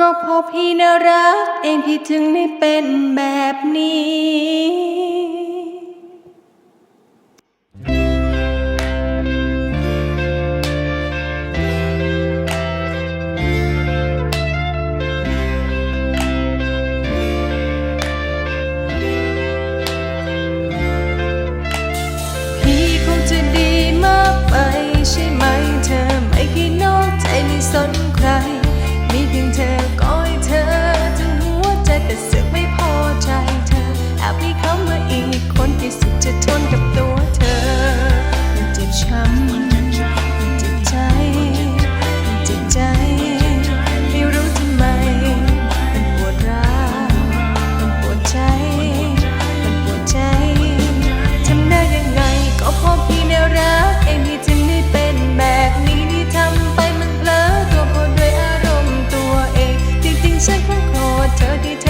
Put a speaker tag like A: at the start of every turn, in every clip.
A: ก็พอพี่น่ารักเองพี่ถึงได้เป็นแบบนี้ Turkey.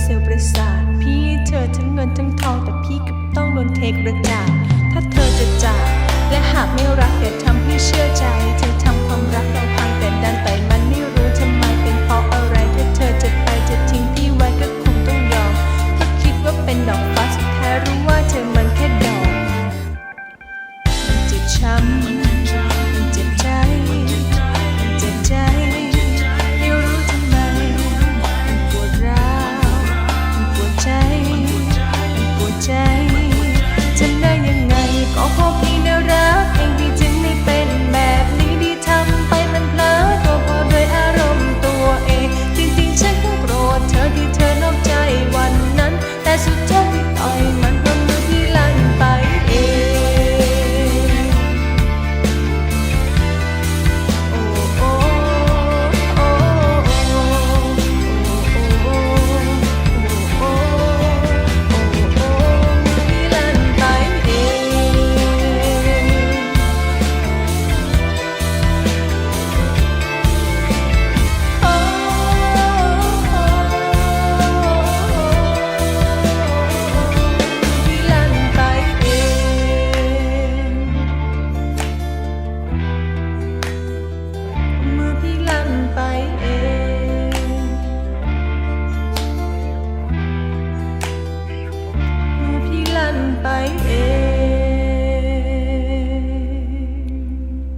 A: เซลล์ประสาท พี่เธอทั้งเงินทั้งทองแต่พี่กลับต้องโดนเทกระจาดถ้าเธอจะจากและหากไม่รักอย่าทำให้เชื่อใจเธอ